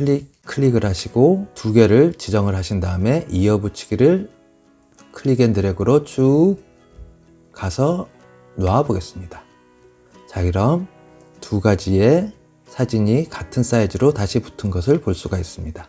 클릭, 클릭을 하시고 두 개를 지정을 하신 다음에 이어붙이기를 클릭 앤 드래그로 쭉 가서 놓아 보겠습니다. 자, 그럼 두 가지의 사진이 같은 사이즈로 다시 붙은 것을 볼 수가 있습니다.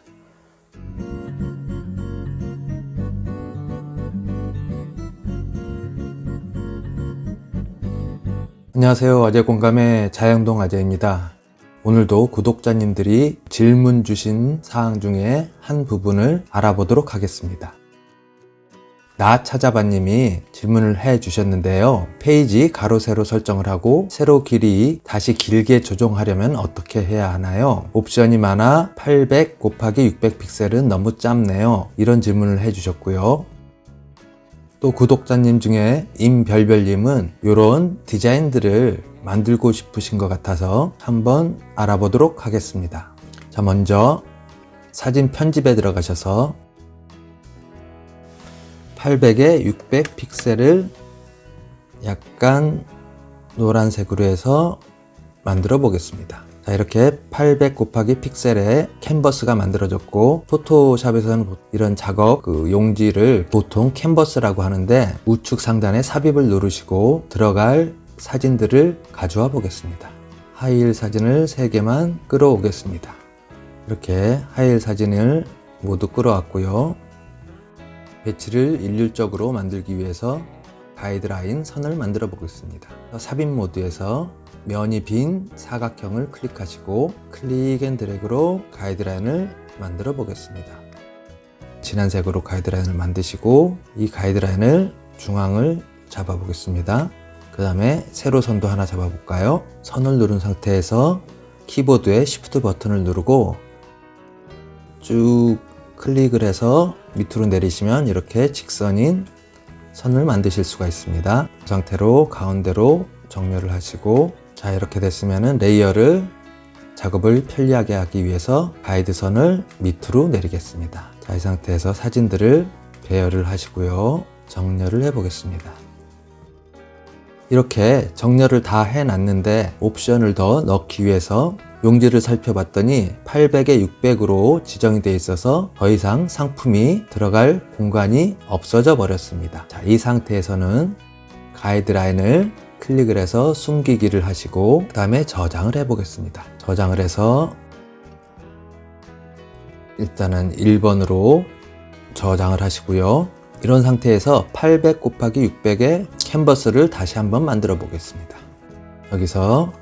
안녕하세요. 아재 공감의 자영동 아재입니다. 오늘도 구독자님들이 질문 주신 사항 중에 한 부분을 알아보도록 하겠습니다. 나 찾아봐 님이 질문을 해 주셨는데요. 페이지 가로 세로 설정을 하고 세로 길이 다시 길게 조정하려면 어떻게 해야 하나요? 옵션이 많아 800 곱하기 600 픽셀은 너무 짧네요. 이런 질문을 해 주셨고요. 또 구독자님 중에 임별별님은 이런 디자인들을 만들고 싶으신 것 같아서 한번 알아보도록 하겠습니다. 자, 먼저 사진 편집에 들어가셔서 800에 600 픽셀을 약간 노란색으로 해서 만들어 보겠습니다. 자, 이렇게 800 곱하기 픽셀의 캔버스가 만들어졌고, 포토샵에서는 이런 작업 그 용지를 보통 캔버스라고 하는데, 우측 상단에 삽입을 누르시고 들어갈 사진들을 가져와 보겠습니다. 하이힐 사진을 3개만 끌어오겠습니다. 이렇게 하이힐 사진을 모두 끌어왔고요. 배치를 일률적으로 만들기 위해서 가이드라인 선을 만들어 보겠습니다. 삽입 모드에서 면이 빈 사각형을 클릭하시고 클릭 앤 드래그로 가이드라인을 만들어 보겠습니다. 진한 색으로 가이드라인을 만드시고 이 가이드라인을 중앙을 잡아 보겠습니다. 그 다음에 세로 선도 하나 잡아 볼까요? 선을 누른 상태에서 키보드의 Shift 버튼을 누르고 쭉 클릭을 해서 밑으로 내리시면 이렇게 직선인 선을 만드실 수가 있습니다. 그 상태로 가운데로 정렬을 하시고 자 이렇게 됐으면 레이어를 작업을 편리하게 하기 위해서 가이드 선을 밑으로 내리겠습니다. 자 이 상태에서 사진들을 배열을 하시고요. 정렬을 해 보겠습니다. 이렇게 정렬을 다 해놨는데 옵션을 더 넣기 위해서 용지를 살펴봤더니 800에 600으로 지정이 되어 있어서 더 이상 상품이 들어갈 공간이 없어져 버렸습니다. 자, 이 상태에서는 가이드라인을 클릭을 해서 숨기기를 하시고 그 다음에 저장을 해 보겠습니다. 저장을 해서 일단은 1번으로 저장을 하시고요. 이런 상태에서 800 곱하기 600의 캔버스를 다시 한번 만들어 보겠습니다. 여기서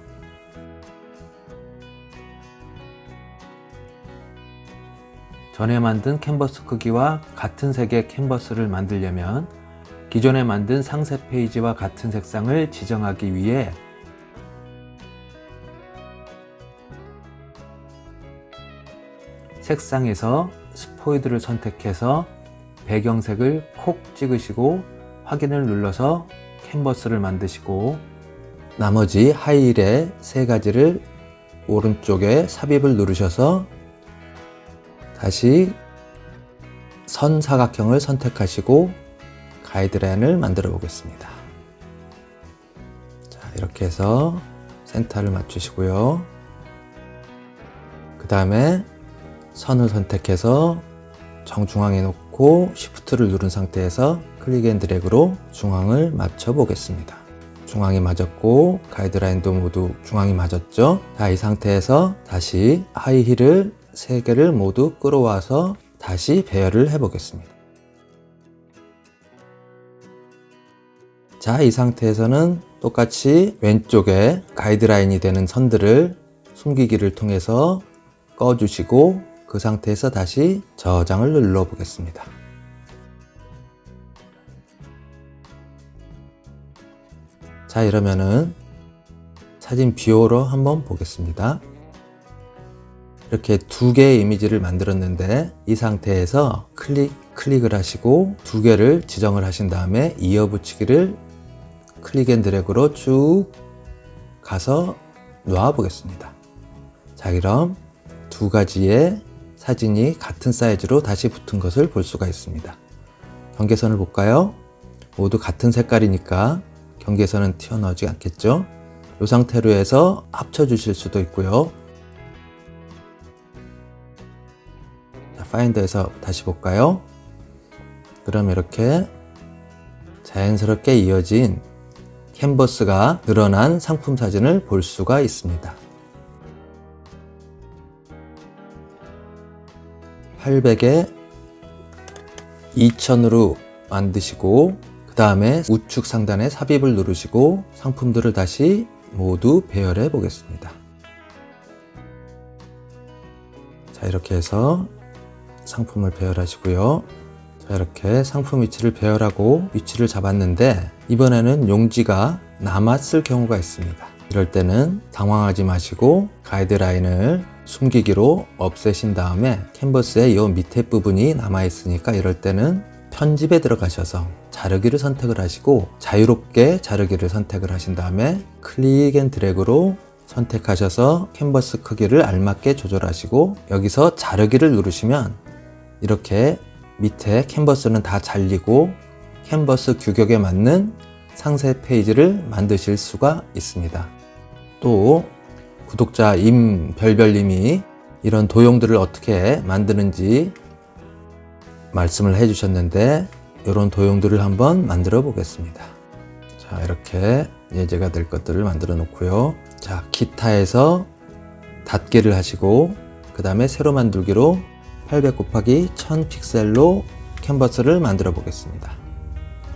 전에 만든 캔버스 크기와 같은 색의 캔버스를 만들려면 기존에 만든 상세 페이지와 같은 색상을 지정하기 위해 색상에서 스포이드를 선택해서 배경색을 콕 찍으시고 확인을 눌러서 캔버스를 만드시고 나머지 하이힐의 세 가지를 오른쪽에 삽입을 누르셔서 다시 선 사각형을 선택하시고 가이드라인을 만들어 보겠습니다. 자, 이렇게 해서 센터를 맞추시고요. 그 다음에 선을 선택해서 정중앙에 놓고 Shift를 누른 상태에서 클릭 앤 드래그로 중앙을 맞춰 보겠습니다. 중앙이 맞았고 가이드라인도 모두 중앙이 맞았죠. 자, 이 상태에서 다시 하이힐을 3개를 모두 끌어와서 다시 배열을 해 보겠습니다. 자, 이 상태에서는 똑같이 왼쪽에 가이드라인이 되는 선들을 숨기기를 통해서 꺼주시고 그 상태에서 다시 저장을 눌러 보겠습니다. 자, 이러면은 사진 뷰어로 한번 보겠습니다. 이렇게 두 개의 이미지를 만들었는데 이 상태에서 클릭, 클릭을 하시고 두 개를 지정을 하신 다음에 이어붙이기를 클릭 앤 드래그로 쭉 가서 놓아 보겠습니다. 자, 그럼 두 가지의 사진이 같은 사이즈로 다시 붙은 것을 볼 수가 있습니다. 경계선을 볼까요? 모두 같은 색깔이니까 경계선은 튀어나오지 않겠죠? 이 상태로 해서 합쳐 주실 수도 있고요. 자, 파인더에서 다시 볼까요? 그럼 이렇게 자연스럽게 이어진 캔버스가 늘어난 상품 사진을 볼 수가 있습니다. 800에 2000으로 만드시고 그 다음에 우측 상단에 삽입을 누르시고 상품들을 다시 모두 배열해 보겠습니다. 자 이렇게 해서 상품을 배열하시고요. 자 이렇게 상품 위치를 배열하고 위치를 잡았는데 이번에는 용지가 남았을 경우가 있습니다. 이럴 때는 당황하지 마시고 가이드라인을 숨기기로 없애신 다음에 캔버스의 이 밑에 부분이 남아 있으니까 이럴 때는 편집에 들어가셔서 자르기를 선택을 하시고 자유롭게 자르기를 선택을 하신 다음에 클릭 앤 드래그로 선택하셔서 캔버스 크기를 알맞게 조절하시고 여기서 자르기를 누르시면 이렇게 밑에 캔버스는 다 잘리고 캔버스 규격에 맞는 상세 페이지를 만드실 수가 있습니다. 또 구독자 임별별님이 이런 도형들을 어떻게 만드는지 말씀을 해주셨는데 이런 도형들을 한번 만들어 보겠습니다. 자 이렇게 예제가 될 것들을 만들어 놓고요. 자 기타에서 닫기를 하시고 그 다음에 새로 만들기로 800 곱하기 1000 픽셀로 캔버스를 만들어 보겠습니다.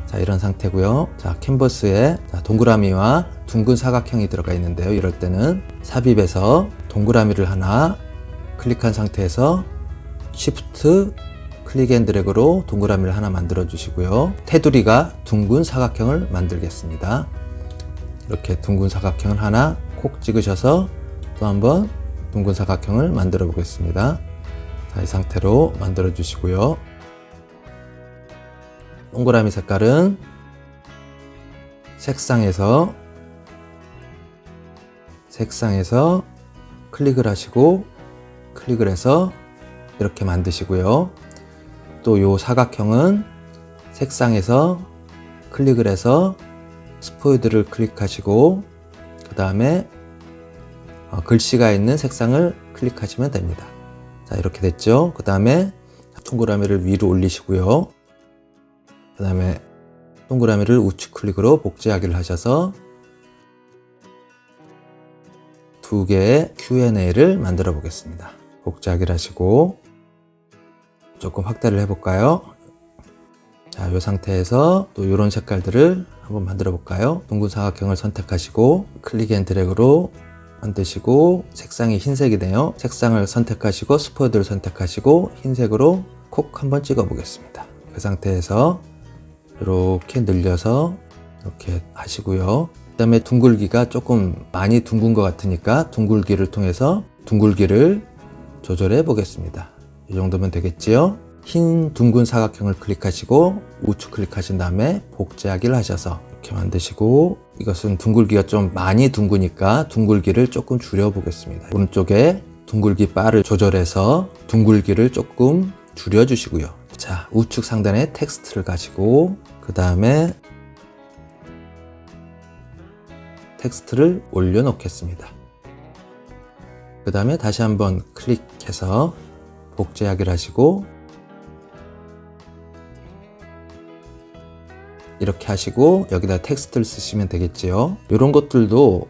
자 이런 상태고요. 자 캔버스에 자, 동그라미와 둥근 사각형이 들어가 있는데요. 이럴 때는 삽입에서 동그라미를 하나 클릭한 상태에서 Shift 클릭 앤 드래그로 동그라미를 하나 만들어 주시고요. 테두리가 둥근 사각형을 만들겠습니다. 이렇게 둥근 사각형을 하나 콕 찍으셔서 또 한번 둥근 사각형을 만들어 보겠습니다. 자, 이 상태로 만들어 주시고요. 동그라미 색깔은 색상에서 색상에서 클릭을 하시고 클릭을 해서 이렇게 만드시고요. 또 요 사각형은 색상에서 클릭을 해서 스포이드를 클릭하시고 그 다음에 어, 글씨가 있는 색상을 클릭하시면 됩니다. 자 이렇게 됐죠. 그 다음에 동그라미를 위로 올리시고요. 그 다음에 동그라미를 우측 클릭으로 복제하기를 하셔서 두 개의 Q&A를 만들어 보겠습니다. 복제하기를 하시고 조금 확대를 해볼까요? 자, 이 상태에서 또 이런 색깔들을 한번 만들어 볼까요? 둥근 사각형을 선택하시고 클릭 앤 드래그로 만드시고 색상이 흰색이네요. 색상을 선택하시고 스포드를 선택하시고 흰색으로 콕 한번 찍어 보겠습니다. 그 상태에서 이렇게 늘려서 이렇게 하시고요. 그 다음에 둥글기가 조금 많이 둥근 것 같으니까 둥글기를 통해서 둥글기를 조절해 보겠습니다. 이 정도면 되겠지요? 흰 둥근 사각형을 클릭하시고 우측 클릭하신 다음에 복제하기를 하셔서 이렇게 만드시고 이것은 둥글기가 좀 많이 둥그니까 둥글기를 조금 줄여 보겠습니다. 오른쪽에 둥글기 바를 조절해서 둥글기를 조금 줄여 주시고요. 자, 우측 상단에 텍스트를 가지고 그 다음에 텍스트를 올려 놓겠습니다. 그 다음에 다시 한번 클릭해서 복제하기를 하시고 이렇게 하시고 여기다 텍스트를 쓰시면 되겠지요. 이런 것들도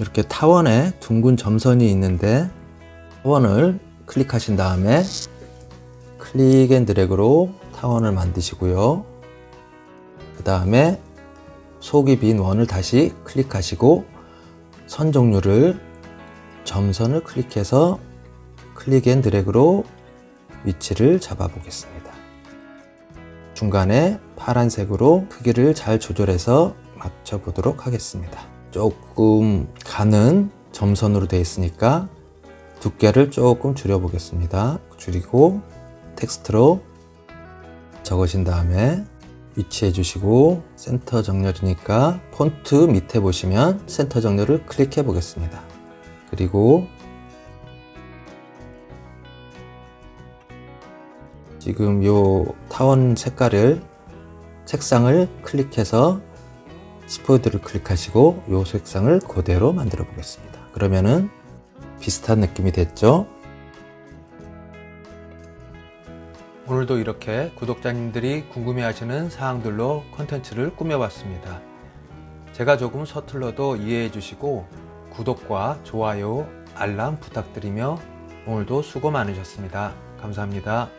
이렇게 타원에 둥근 점선이 있는데 타원을 클릭하신 다음에 클릭 앤 드래그로 타원을 만드시고요. 그 다음에 속이 빈 원을 다시 클릭하시고 선 종류를 점선을 클릭해서 클릭 앤 드래그로 위치를 잡아 보겠습니다. 중간에 파란색으로 크기를 잘 조절해서 맞춰 보도록 하겠습니다. 조금 가는 점선으로 되어 있으니까 두께를 조금 줄여 보겠습니다. 줄이고 텍스트로 적으신 다음에 위치해 주시고 센터 정렬이니까 폰트 밑에 보시면 센터 정렬을 클릭해 보겠습니다. 그리고 지금 요 타원 색깔을 색상을 클릭해서 스포이드를 클릭하시고 요 색상을 그대로 만들어 보겠습니다. 그러면은 비슷한 느낌이 됐죠? 오늘도 이렇게 구독자님들이 궁금해하시는 사항들로 컨텐츠를 꾸며봤습니다. 제가 조금 서툴러도 이해해 주시고 구독과 좋아요, 알람 부탁드리며 오늘도 수고 많으셨습니다. 감사합니다.